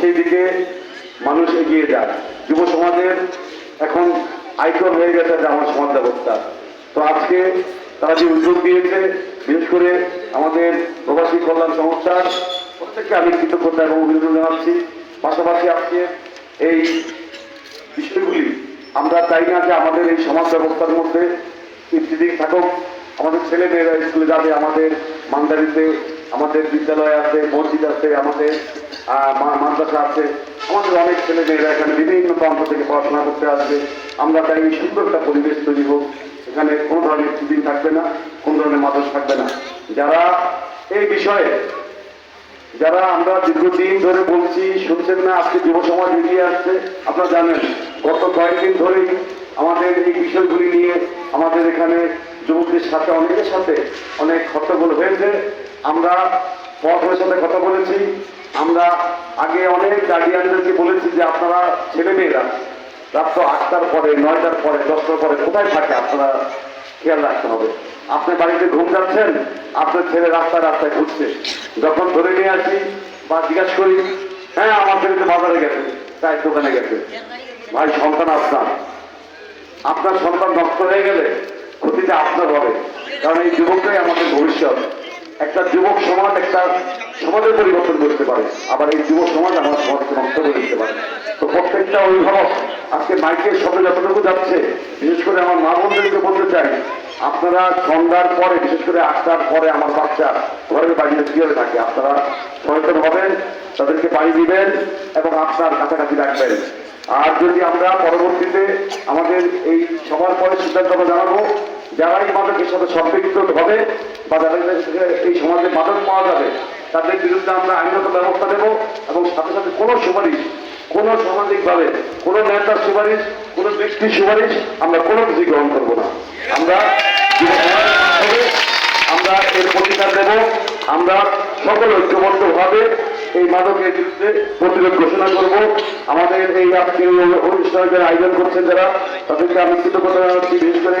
সেই দিকে মানুষ এগিয়ে যায়। যুব সমাজের এখন আইকন হয়ে গেছে যে আমার সমাজ ব্যবস্থা। তো আজকে তারা যে উদ্যোগ দিয়েছে, বিশেষ করে আমাদের প্রবাসী কল্যাণ সংস্থার প্রত্যেককে আমি কৃতজ্ঞতা এবং অভিনন্দন জানাচ্ছি। পাশাপাশি আজকে এই বিষয়গুলি, আমরা চাই না যে আমাদের এই সমাজ ব্যবস্থার মধ্যে ইত্যাদিক থাকুক। আমাদের ছেলে মেয়েরা স্কুলে যাবে, আমাদের মান্দারিতে আমাদের বিদ্যালয় আছে, মসজিদ আছে, আমাদের মাদ্রাসা আছে। আমাদের অনেক ছেলে মেয়েরা এখানে বিভিন্ন প্রান্ত থেকে পড়াশোনা করতে আসবে। আমরা তাই সুন্দর একটা পরিবেশ তৈরি হোক। এখানে কোনো ধরনের ইত্যাদি থাকবে না, কোনো ধরনের মাদক থাকবে না। যারা এই বিষয়ে, যারা আমরা দীর্ঘদিন ধরে বলছি, শুনছেন না, আজকে যুব সমাজ এগিয়ে আসছে, আপনারা জানেন, গত কয়েকদিন ধরেই আমাদের এই বিষয়গুলি নিয়ে আমাদের এখানে যুবকদের সাথে, অনেকের সাথে অনেক হট্টগোল হয়েছে। আমরা পথের সাথে কথা বলেছি। আমরা আগে অনেক গার্ডিয়ানদেরকে বলেছি যে আপনারা ছেলে মেয়েরা রাত্র আটটার পরে, নয়টার পরে, দশটার পরে কোথায় থাকে আপনারা খেয়াল রাখতে হবে। আপনি বাড়িতে ঘুম যাচ্ছেন, আপনার ছেলে রাস্তায় রাস্তায় ঘুরছে। যখন ধরে নিয়ে আসি বা জিজ্ঞাসা করি হ্যাঁ আমার ছেলে তো বাজারে গেছে, তাই দোকানে গেছে। ভাই, সন্তান আপনার। আপনার সন্তান নষ্ট হয়ে গেলে ক্ষতিটা আপনার হবে। কারণ এই যুবকরাই আমাদের একটা যুবক সমাজ, একটা সমাজের পরিবর্তন করতে পারে। আবার এই যুব সমাজ আমার সমাজকে নষ্ট করে দিতে পারে। তো প্রত্যেকটা অভিভাবক আজকে মাইকের সাথে যতটুকু যাচ্ছে, বিশেষ করে আমার মা বোনদেরকে বলতে চাই, আপনারা সন্ধ্যার পরে, বিশেষ করে আটটার পরে আমার বাচ্চা ঘরের বাড়িতে কীভাবে থাকে, আপনারা সচেতন হবেন, তাদেরকে পানি দিবেন এবং আপনার কাছাকাছি রাখবেন। আর যদি আমরা পরবর্তীতে আমাদের এই সবার পরে সিদ্ধান্ত আমরা জানাব যারাই মাদকের সাথে সম্পৃক্ত হবে বা যাদের এই সমাজে মাদক পাওয়া যাবে, তাদের বিরুদ্ধে আমরা আইনগত ব্যবস্থা দেব এবং সাথে সাথে কোনো সুপারিশ, কোনো সামাজিকভাবে, কোনো নেতার সুপারিশ, কোনো ব্যক্তির সুপারিশ আমরা কোনো কিছু গ্রহণ করব না। আমরা আমরা এর প্রতিকার দেব, আমরা সকল ঐক্যবদ্ধভাবে এই মাদকের বিরুদ্ধে প্রতিরোধ ঘোষণা করব। আমাদের এই আজকে অনুষ্ঠানের যারা আয়োজন করছেন যারা, তাদেরকে আমি কৃতজ্ঞতা বিশেষ করে